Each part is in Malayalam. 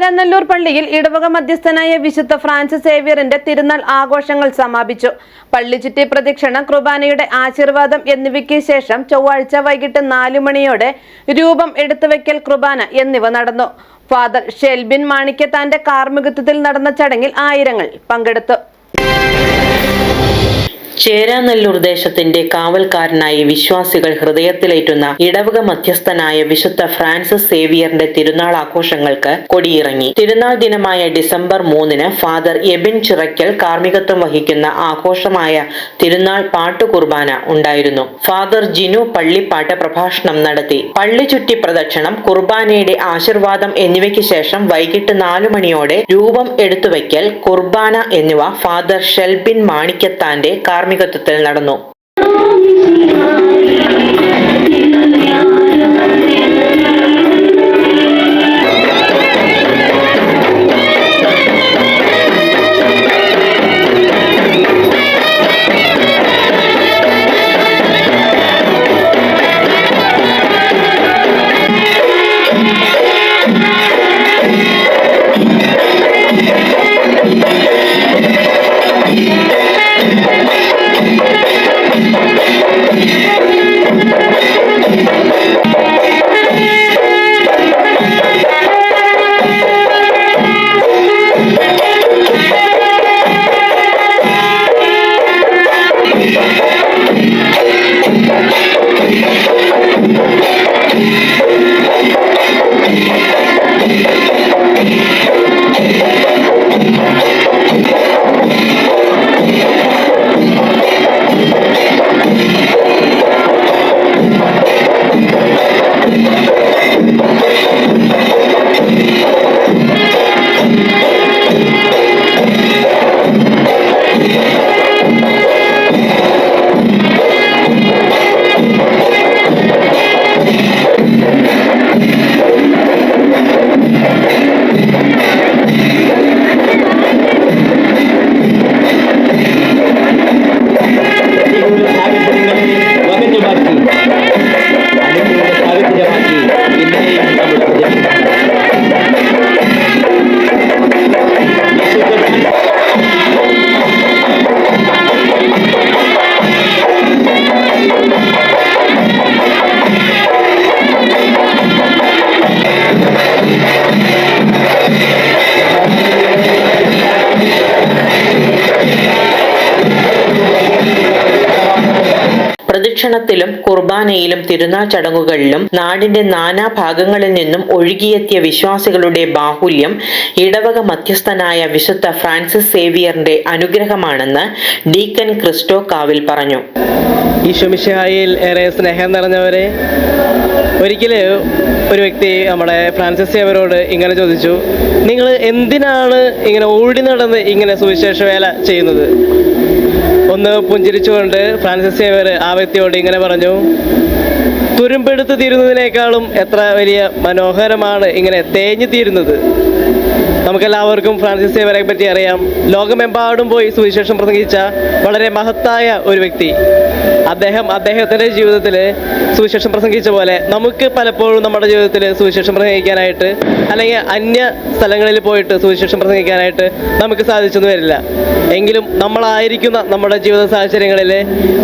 ചേരാനല്ലൂർ പള്ളിയിൽ ഇടവക മധ്യസ്ഥനായ വിശുദ്ധ ഫ്രാൻസിസ് സേവ്യറിന്റെ തിരുനാൾ ആഘോഷങ്ങൾ സമാപിച്ചു. പള്ളി ചുറ്റി പ്രദക്ഷിണം കുർബാനയുടെ ആശീർവാദം എന്നിവയ്ക്ക് ശേഷം ചൊവ്വാഴ്ച വൈകിട്ട് നാലു മണിയോടെ രൂപം എടുത്തുവെക്കൽ കുർബാന എന്നിവ നടന്നു. ഫാദർ ഷെൽബിൻ മാണിക്യത്താന്റെ കാർമ്മികത്വത്തിൽ നടന്ന ചടങ്ങിൽ ആയിരങ്ങൾ പങ്കെടുത്തു. ചേരാനല്ലൂർ ദേശത്തിന്റെ കാവൽക്കാരനായി വിശ്വാസികൾ ഹൃദയത്തിലേറ്റുന്ന ഇടവക മധ്യസ്ഥനായ വിശുദ്ധ ഫ്രാൻസിസ് സേവിയറിന്റെ തിരുനാൾ ആഘോഷങ്ങൾക്ക് കൊടിയിറങ്ങി. തിരുനാൾ ദിനമായ ഡിസംബർ മൂന്നിന് ഫാദർ എബിൻ ചിറയ്ക്കൽ കാർമ്മികത്വം വഹിക്കുന്ന ആഘോഷമായ തിരുനാൾ പാട്ടു കുർബാന ഉണ്ടായിരുന്നു. ഫാദർ ജിനു പള്ളിപ്പാട്ട് പ്രഭാഷണം നടത്തി. പള്ളി ചുറ്റി പ്രദക്ഷിണം കുർബാനയുടെ ആശീർവാദം എന്നിവയ്ക്ക് ശേഷം വൈകിട്ട് നാലു മണിയോടെ രൂപം എടുത്തുവയ്ക്കൽ കുർബാന എന്നിവ ഫാദർ ഷെൽബിൻ മാണിക്യത്താന്റെ കാർമ്മികത്വത്തിൽ നടന്നു. പ്രദക്ഷിണത്തിലും കുർബാനയിലും തിരുനാൾ ചടങ്ങുകളിലും നാടിന്റെ നാനാ ഭാഗങ്ങളിൽ നിന്നും ഒഴുകിയെത്തിയ വിശ്വാസികളുടെ ബാഹുല്യം ഇടവക മധ്യസ്ഥനായ വിശുദ്ധ ഫ്രാൻസിസ് സേവിയറിന്റെ അനുഗ്രഹമാണെന്ന് ഡീക്കൻ ക്രിസ്റ്റോ കാവിൽ പറഞ്ഞു. ഏറെ സ്നേഹം നിറഞ്ഞവരെ ഒരിക്കൽ ഒരു വ്യക്തി നമ്മുടെ ഫ്രാൻസിസ് സേവരോട് ഇങ്ങനെ ചോദിച്ചു നിങ്ങൾ എന്തിനാണ് ഇങ്ങനെ ഓടി നടന്ന് ഇങ്ങനെ സുവിശേഷ വേല ചെയ്യുന്നത്? ഒന്ന് പുഞ്ചിരിച്ചുകൊണ്ട് ഫ്രാൻസിസ് സേവർ ആ വ്യക്തിയോട് ഇങ്ങനെ പറഞ്ഞു തുരുമ്പെടുത്ത് തീരുന്നതിനേക്കാളും എത്ര വലിയ മനോഹരമാണ് ഇങ്ങനെ തേഞ്ഞു തീരുന്നത്. നമുക്കെല്ലാവർക്കും ഫ്രാൻസിസ് സേവരെ പറ്റി അറിയാം. ലോകമെമ്പാടും പോയി സുവിശേഷം പ്രസംഗിച്ച വളരെ മഹത്തായ ഒരു വ്യക്തി. അദ്ദേഹം അദ്ദേഹത്തിന്റെ ജീവിതത്തിൽ സുവിശേഷം പ്രസംഗിച്ച പോലെ നമുക്ക് പലപ്പോഴും നമ്മുടെ ജീവിതത്തിൽ സുവിശേഷം പ്രസംഗിക്കാനായിട്ട് അല്ലെങ്കിൽ അന്യ സ്ഥലങ്ങളിൽ പോയിട്ട് സുവിശേഷം പ്രസംഗിക്കാനായിട്ട് നമുക്ക് സാധിച്ചെന്ന് വരില്ല. എങ്കിലും നമ്മളായിരിക്കുന്ന നമ്മുടെ ജീവിത സാഹചര്യങ്ങളിൽ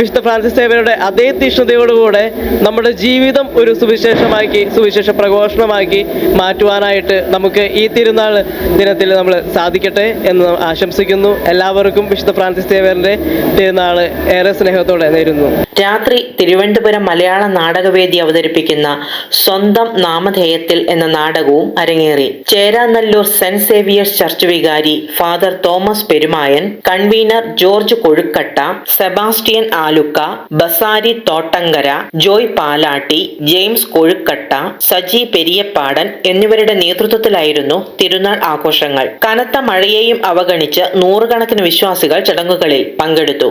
വിശുദ്ധ ഫ്രാൻസിസ് സേവരുടെ അതേ തീഷ്ണതയോടുകൂടെ നമ്മുടെ ജീവിതം ഒരു സുവിശേഷമാക്കി സുവിശേഷ പ്രഘോഷണമാക്കി മാറ്റുവാനായിട്ട് നമുക്ക് ഈ തിരുനാൾ ദിനത്തിൽ നമ്മൾ സാധിക്കട്ടെ എന്ന് ആശംസിക്കുന്നു. എല്ലാവർക്കും വിശുദ്ധ ഫ്രാൻസിസ് സേവറിന്റെ തിരുനാൾ ഏറെ സ്നേഹത്തോടെ നേരുന്നു. രാത്രി തിരുവനന്തപുരം മലയാള നാടകവേദി അവതരിപ്പിക്കുന്ന സ്വന്തം നാമധേയത്തിൽ എന്ന നാടകവും അരങ്ങേറി. ചേരാനല്ലൂർ സെന്റ് സേവിയേഴ്സ് ചർച്ച് വികാരി father Thomas Perumayan convener George Kozhukkatta Sebastian Aluka Basari Thottankara Joy Palatty James Kozhukkatta Saji Periyapadan എന്നിവരുടെ നേതൃത്വത്തിലായിരുന്നു തിരുനാൾ ആഘോഷങ്ങൾ. കനത്ത മഴയെയും അവഗണിച്ച് നൂറുകണക്കിന് വിശ്വാസികൾ ചടങ്ങുകളിൽ പങ്കെടുത്തു.